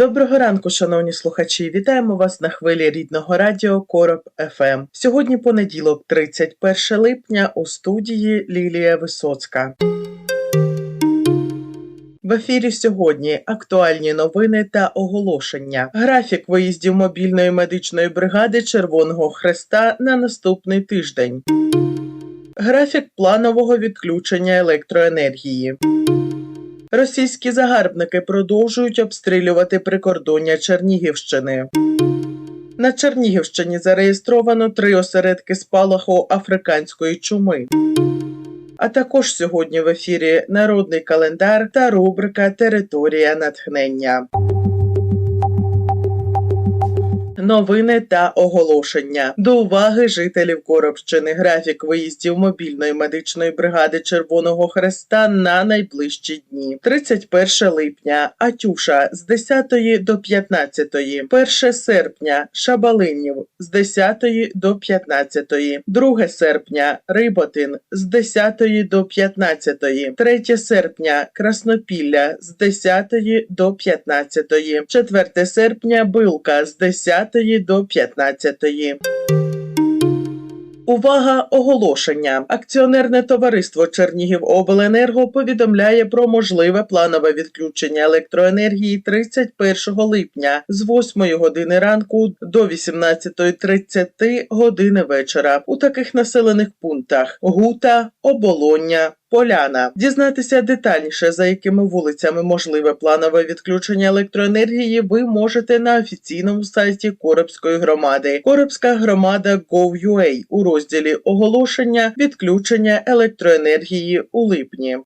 Доброго ранку, шановні слухачі. Вітаємо вас на хвилі рідного радіо Короб ФМ. Сьогодні понеділок, 31 липня, у студії Лілія Висоцька. В ефірі сьогодні актуальні новини та оголошення. Графік виїздів мобільної медичної бригади Червоного Хреста на наступний тиждень. Графік планового відключення електроенергії. Російські загарбники продовжують обстрілювати прикордоння Чернігівщини. На Чернігівщині зареєстровано три осередки спалаху африканської чуми. А також сьогодні в ефірі народний календар та рубрика Територія натхнення. Новини та оголошення. До уваги жителів Коробщини. Графік виїздів мобільної медичної бригади Червоного Хреста на найближчі дні. 31 липня. Атюша. З 10 до 15, 1 серпня. Шабалинів. З 10 до 15, 2 серпня. Риботин. З 10 до 15, 3 серпня. Краснопілля. З 10 до 15, 4 серпня. Билка. З 10 до 15. Увага оголошення. Акціонерне товариство Чернігівобленерго повідомляє про можливе планове відключення електроенергії 31 липня з 8 години ранку до 18.30 години вечора у таких населених пунктах: Гута, Оболоння, Поляна дізнатися детальніше, за якими вулицями можливе планове відключення електроенергії, ви можете на офіційному сайті Коробської громади. Коробська громада Gov.ua у розділі оголошення відключення електроенергії у липні.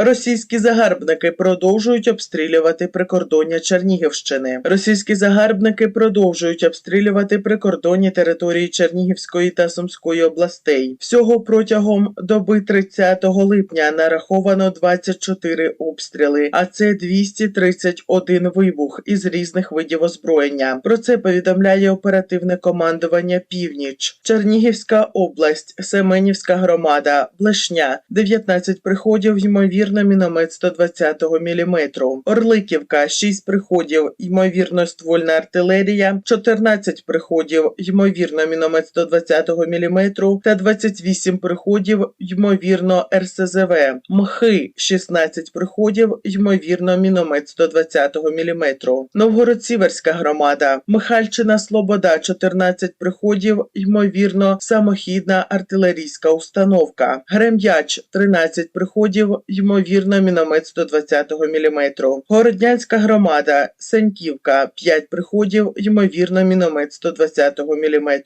Російські загарбники продовжують обстрілювати прикордоння Чернігівщини. Російські загарбники продовжують обстрілювати прикордонні території Чернігівської та Сумської областей. Всього протягом доби 30 липня нараховано 24 обстріли, а це 231 вибух із різних видів озброєння. Про це повідомляє оперативне командування Північ, Чернігівська область, Семенівська громада, Блешня, 19 приходів ймовірно міномет 120 мм. Орликівка 6 приходів, ймовірно, ствольна артилерія, 14 приходів, ймовірно, міномет 120 мм та 28 приходів, ймовірно, РСЗВ. Мхи 16 приходів, ймовірно, міномет 120 мм. Новгород-Сіверська громада, Михальчина Слобода 14 приходів, ймовірно, самохідна артилерійська установка. Грем'яч 13 приходів, ймовірно, міномет 120 мм. Городнянська громада, Сеньківка 5 приходів, ймовірно, міномет 120 мм.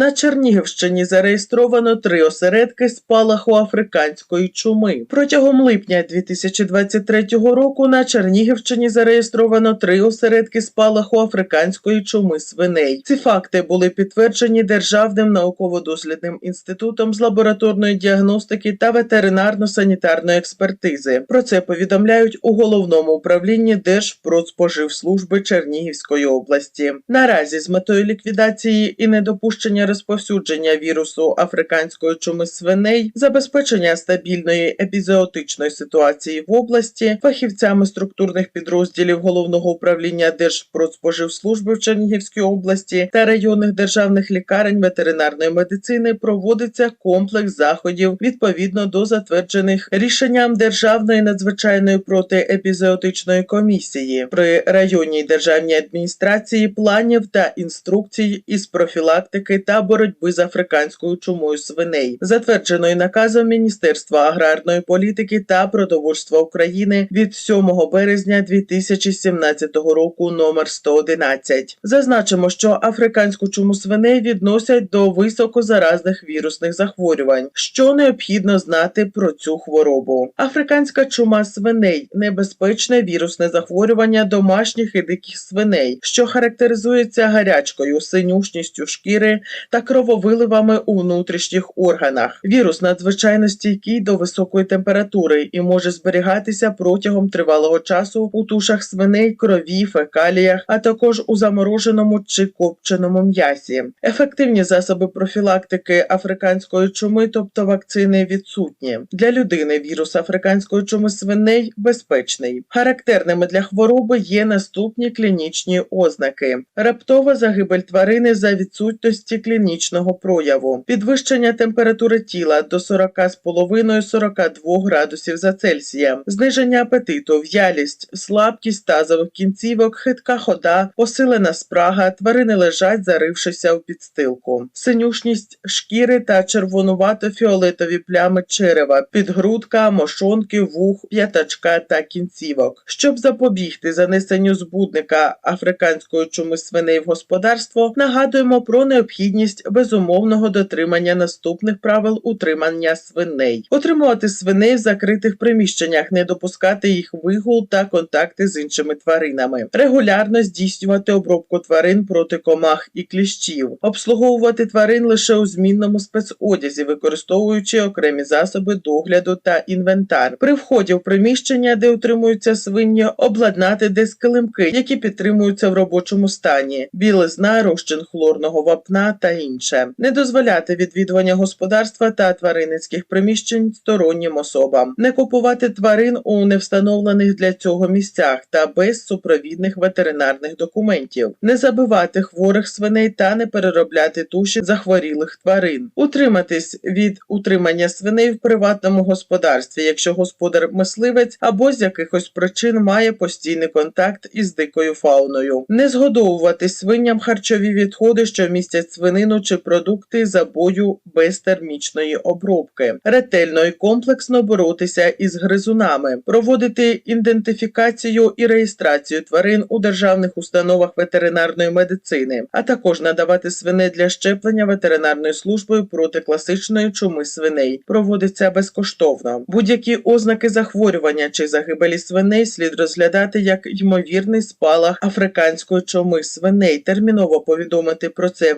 На Чернігівщині зареєстровано три осередки спалаху африканської чуми. Протягом липня 2023 року на Чернігівщині зареєстровано три осередки спалаху африканської чуми свиней. Ці факти були підтверджені Державним науково-дослідним інститутом з лабораторної діагностики та ветеринарно-санітарної експертизи. Про це повідомляють у головному управлінні Держпродспоживслужби Чернігівської області. Наразі з метою ліквідації і недопущення розповсюдження вірусу африканської чуми свиней, забезпечення стабільної епізоотичної ситуації в області, фахівцями структурних підрозділів головного управління Держпродспоживслужби в Чернігівській області та районних державних лікарень ветеринарної медицини проводиться комплекс заходів відповідно до затверджених рішенням Державної надзвичайної протиепізоотичної комісії. При районній державній адміністрації планів та інструкцій із профілактики та боротьби з африканською чумою свиней, затвердженої наказом Міністерства аграрної політики та продовольства України від 7 березня 2017 року номер 111. Зазначимо, що африканську чуму свиней відносять до високозаразних вірусних захворювань, що необхідно знати про цю хворобу. Африканська чума свиней небезпечне вірусне захворювання домашніх і диких свиней, що характеризується гарячкою, синюшністю шкіри та крововиливами у внутрішніх органах. Вірус надзвичайно стійкий до високої температури і може зберігатися протягом тривалого часу у тушах свиней, крові, фекаліях, а також у замороженому чи копченому м'ясі. Ефективні засоби профілактики африканської чуми, тобто вакцини, відсутні. Для людини вірус африканської чуми свиней безпечний. Характерними для хвороби є наступні клінічні ознаки: раптова загибель тварини за відсутності клінічного прояву, підвищення температури тіла до 40,5-42 градусів за Цельсієм, зниження апетиту, в'ялість, слабкість тазових кінцівок, хитка хода, посилена спрага, тварини лежать, зарившися у підстилку, синюшність шкіри та червонувато-фіолетові плями черева, підгрудка, мошонки, вух, п'ятачка та кінцівок. Щоб запобігти занесенню збудника африканської чуми свиней в господарство, нагадуємо про необхідність безумовного дотримання наступних правил утримання свиней, отримувати свиней в закритих приміщеннях, не допускати їх вигул та контакти з іншими тваринами, регулярно здійснювати обробку тварин проти комах і кліщів, обслуговувати тварин лише у змінному спецодязі, використовуючи окремі засоби догляду та інвентар. При вході в приміщення, де утримуються свині, обладнати десь килимки, які підтримуються в робочому стані, білизна, розчин хлорного вапна та інше, не дозволяти відвідування господарства та тваринницьких приміщень стороннім особам, не купувати тварин у невстановлених для цього місцях та без супровідних ветеринарних документів, не забивати хворих свиней та не переробляти туші захворілих тварин, утриматись від утримання свиней в приватному господарстві, якщо господар мисливець або з якихось причин має постійний контакт із дикою фауною, не згодовувати свиням харчові відходи, що містять свинину чи продукти забою без термічної обробки, ретельно і комплексно боротися із гризунами, проводити ідентифікацію і реєстрацію тварин у державних установах ветеринарної медицини, а також надавати свиней для щеплення ветеринарною службою проти класичної чуми свиней. Проводиться безкоштовно. Будь-які ознаки захворювання чи загибелі свиней слід розглядати як ймовірний спалах африканської чуми свиней. Терміново повідомити про це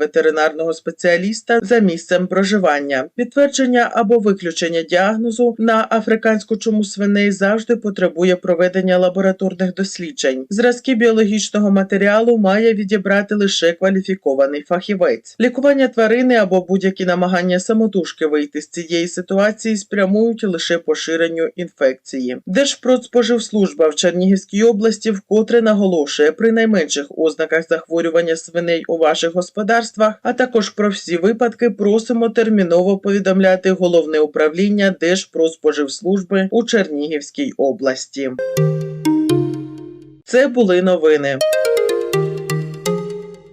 ветеринарного спеціаліста за місцем проживання. Підтвердження або виключення діагнозу на африканську чуму свиней завжди потребує проведення лабораторних досліджень. Зразки біологічного матеріалу має відібрати лише кваліфікований фахівець. Лікування тварини або будь-які намагання самотужки вийти з цієї ситуації спрямують лише поширенню інфекції. Держпродспоживслужба в Чернігівській області вкотре наголошує при найменших ознаках захворювання свиней у ваших господарствах, а також про всі випадки просимо терміново повідомляти головне управління Держпродспоживслужби у Чернігівській області. Це були новини.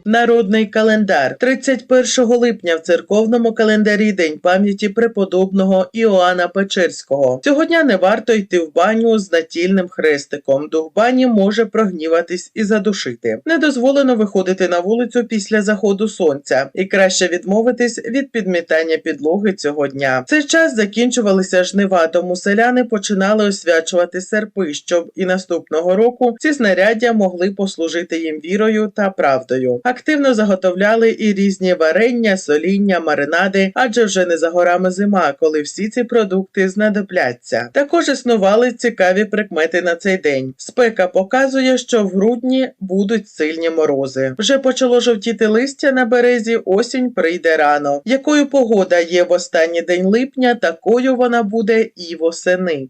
Народний календар 31 липня в церковному календарі День пам'яті преподобного Іоанна Печерського. Цього дня не варто йти в баню з натільним хрестиком. Дух бані може прогніватись і задушити. Не дозволено виходити на вулицю після заходу сонця, і краще відмовитись від підмітання підлоги цього дня. В цей час закінчувалися жнива, тому селяни починали освячувати серпи, щоб і наступного року ці знаряддя могли послужити їм вірою та правдою. Активно заготовляли і різні варення, соління, маринади, адже вже не за горами зима, коли всі ці продукти знадобляться. Також існували цікаві прикмети на цей день. Спека показує, що в грудні будуть сильні морози. Вже почало жовтіти листя на березі, осінь прийде рано. Якою погода є в останній день липня, такою вона буде і восени.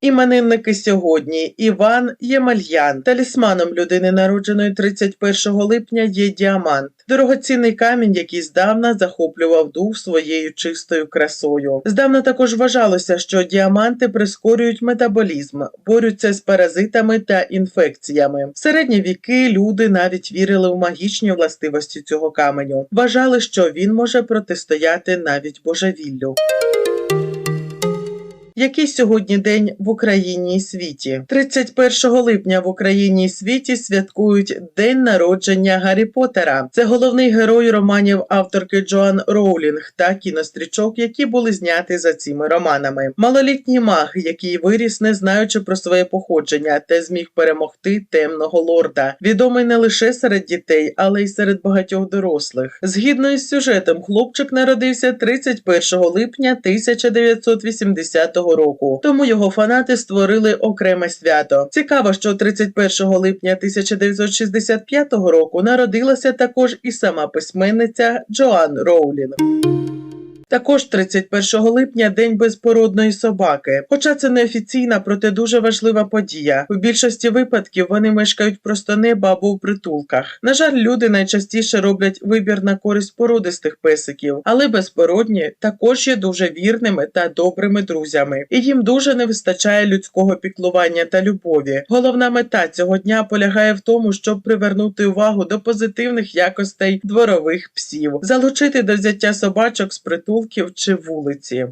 Іменинники сьогодні Іван Ємельян. Талісманом людини, народженої 31 липня, є діамант. Дорогоцінний камінь, який здавна захоплював дух своєю чистою красою. Здавна також вважалося, що діаманти прискорюють метаболізм, борються з паразитами та інфекціями. В середні віки люди навіть вірили в магічні властивості цього каменю. Вважали, що він може протистояти навіть божевіллю. Який сьогодні день в Україні і світі? 31 липня в Україні і світі святкують День народження Гаррі Поттера. Це головний герой романів авторки Джоан Роулінг та кінострічок, які були зняті за цими романами. Малолітній маг, який виріс, не знаючи про своє походження, та зміг перемогти темного лорда. Відомий не лише серед дітей, але й серед багатьох дорослих. Згідно із сюжетом, хлопчик народився 31 липня 1980 року, тому його фанати створили окреме свято. Цікаво, що 31 липня 1965 року народилася також і сама письменниця Джоан Роулінг. Також 31 липня День безпородної собаки. Хоча це не офіційна, проте дуже важлива подія. У більшості випадків вони мешкають просто неба або в притулках. На жаль, люди найчастіше роблять вибір на користь породистих песиків, але безпородні також є дуже вірними та добрими друзями, і їм дуже не вистачає людського піклування та любові. Головна мета цього дня полягає в тому, щоб привернути увагу до позитивних якостей дворових псів, залучити до взяття собачок з притулків чи вулиці.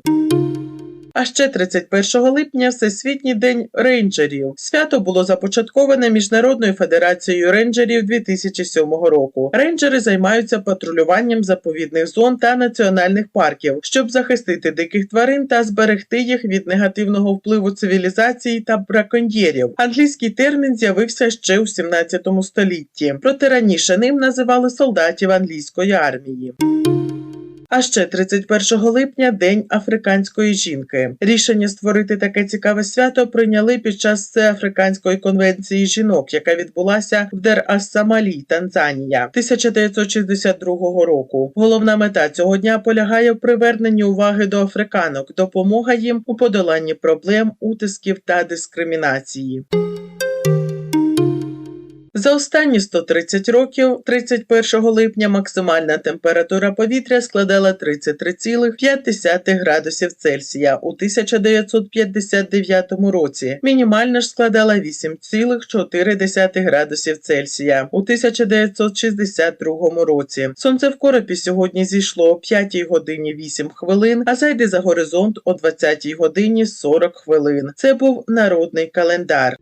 А ще 31 липня Всесвітній день рейнджерів. Свято було започатковане Міжнародною федерацією рейнджерів 2007 року. Рейнджери займаються патрулюванням заповідних зон та національних парків, щоб захистити диких тварин та зберегти їх від негативного впливу цивілізації та браконьєрів. Англійський термін з'явився ще у 17 столітті, проте раніше ним називали солдатів англійської армії. А ще 31 липня День африканської жінки. Рішення створити таке цікаве свято прийняли під час Всеафриканської конвенції жінок, яка відбулася в Дер Ас-Самалі, Танзанія 1962 року. Головна мета цього дня полягає в приверненні уваги до африканок, допомога їм у подоланні проблем, утисків та дискримінації. За останні 130 років, 31 липня, максимальна температура повітря складала 33,5 градусів Цельсія у 1959 році. Мінімальна ж складала 8,4 градусів Цельсія у 1962 році. Сонце в коропі сьогодні зійшло о 5 годині 8 хвилин, а зайде за горизонт о 20 годині 40 хвилин. Це був народний календар.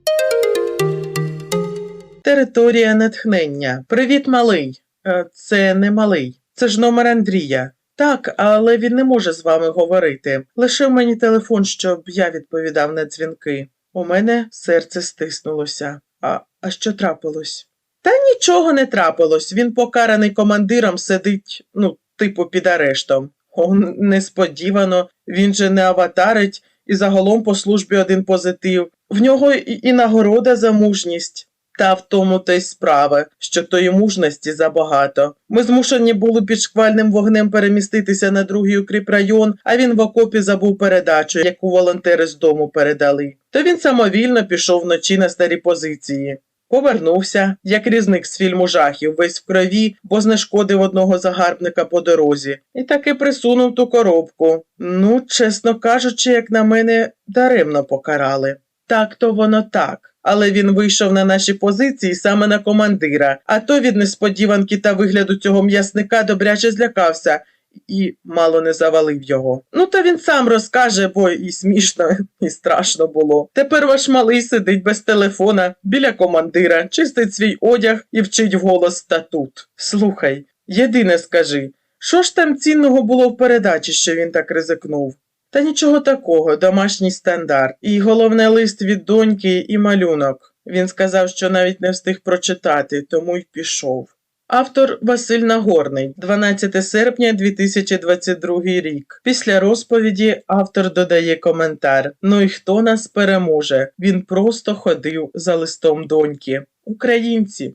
Територія натхнення. Привіт, малий. Е, Це не малий. Це ж номер Андрія. Так, але він не може з вами говорити. Лишив мені телефон, щоб я відповідав на дзвінки. У мене серце стиснулося. А, а що трапилось? Та нічого не трапилось. Він покараний командиром сидить, ну, типу, під арештом. О, несподівано, він же не аватарить і загалом по службі один позитив. В нього і, і нагорода за мужність. Та в тому та й справа, що тої мужності забагато. Ми змушені були під шквальним вогнем переміститися на другий укріпрайон, а він в окопі забув передачу, яку волонтери з дому передали. То він самовільно пішов вночі на старі позиції. Повернувся, як різник з фільму жахів, весь в крові, бо знешкодив одного загарбника по дорозі, і таки присунув ту коробку. Ну, чесно кажучи, як на мене, даремно покарали. Так то воно так. Але він вийшов на наші позиції саме на командира, а то від несподіванки та вигляду цього м'ясника добряче злякався і мало не завалив його. Ну та він сам розкаже, бо і смішно, і страшно було. Тепер ваш малий сидить без телефона біля командира, чистить свій одяг і вчить вголос статут. Слухай, єдине скажи, що ж там цінного було в передачі, що він так ризикнув? Та нічого такого, домашній стандарт. І головне лист від доньки і малюнок. Він сказав, що навіть не встиг прочитати, тому й пішов. Автор Василь Нагорний, 12 серпня 2022 рік. Після розповіді автор додає коментар: Ну і хто нас переможе? Він просто ходив за листом доньки. Українці.